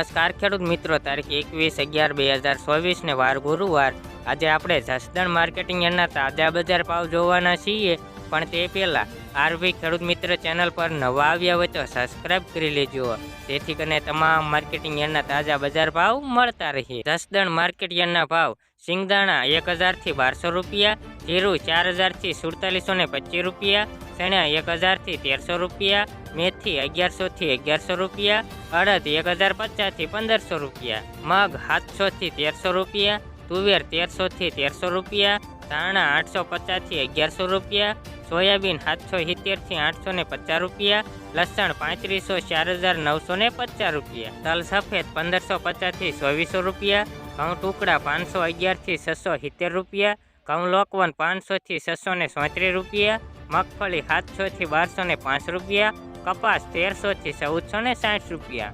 નમસ્કાર, ખેડૂત મિત્રો. તારીખ એકવીસ અગિયાર બે હજાર ચોવીસને વાર ગુરુવાર. આજે આપણે જસદણ માર્કેટિંગ એના તાજા બજાર ભાવ જોવાના છીએ. પણ તે પહેલાં આરવી ખેડૂત મિત્ર ચેનલ પર નવા આવ્યા હોય તો સબસ્ક્રાઇબ કરી લેજો. જેથી કરીને તમામ માર્કેટિંગ યાર્ડના તાજા બજાર ભાવ મળતા રહે. જસદણ માર્કેટ યાર્ડના ભાવ સિંગદાણા એક હજારથી બારસો રૂપિયા, જીરું ચાર હજારથી સુડતાલીસો ને પચીસ રૂપિયા ચણા એક હજારથી તેરસો રૂપિયા, મેથી અગિયારસોથી અગિયારસો રૂપિયા, અડદ એક હજાર પચાસથી પંદરસો રૂપિયા, મગ સાતસોથી તેરસો રૂપિયા, તુવેર તેરસોથી તેરસો રૂપિયા, ધાણા આઠસો પચાસથી અગિયારસો રૂપિયા સોયાબીન સાતસો સિત્તેરથી આઠસો ને પચાસ રૂપિયા, લસણ પાંત્રીસો, ચાર હજાર નવસો ને પચાસ રૂપિયા તલ સફેદ પંદરસો પચાસથી ચોવીસો રૂપિયા, ઘઉં ટુકડા પાંચસો અગિયારથી છસો સિત્તેર રૂપિયા, ઘઉં લોકવન પાંચસોથી છસો ને સોત્રીસ રૂપિયા, મગફળી સાતસોથી બારસો ને પાંચ રૂપિયા, કપાસ તેરસોથી ચૌદસો ને સાઠ રૂપિયા.